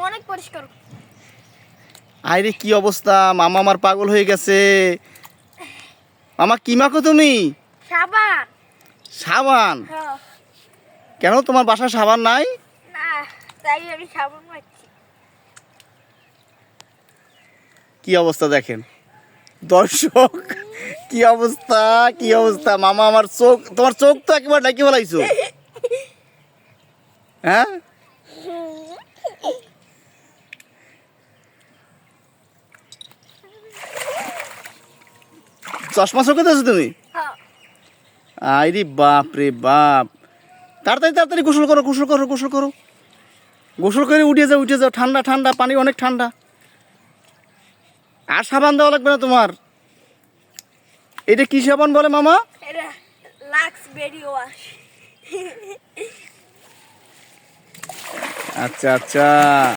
অনেক পরিষ্কার। আরে কি অবস্থা? মামা আমার পাগল হয়ে গেছে। মামা কি মাখো তুমি? সাবান। সাবান? কেন তোমার বাসায় সাবান নাই? না তাই আমি সাবান মাখছি। কি অবস্থা দেখেন? দর্শক কি অবস্থা কি অবস্থা? মামা আমার চোখ তোমার চোখ তো একেবারে ডাকি বলাইছো হ্যাঁ? চশমা চোখে দিয়েছ তুমি? হ্যাঁ। আইরি বাপ রে বাপ। তাড়াতাড়ি তাড়াতাড়ি গোসল করো গোসল করো গোসল করো। গোসল করে উঠে যাও উঠে যাও। ঠান্ডা ঠান্ডা পানি অনেক ঠান্ডা। আর সাবান দেওয়া লাগবে না তোমার? এটা কি সাবান বলে মামা? আচ্ছা আচ্ছা।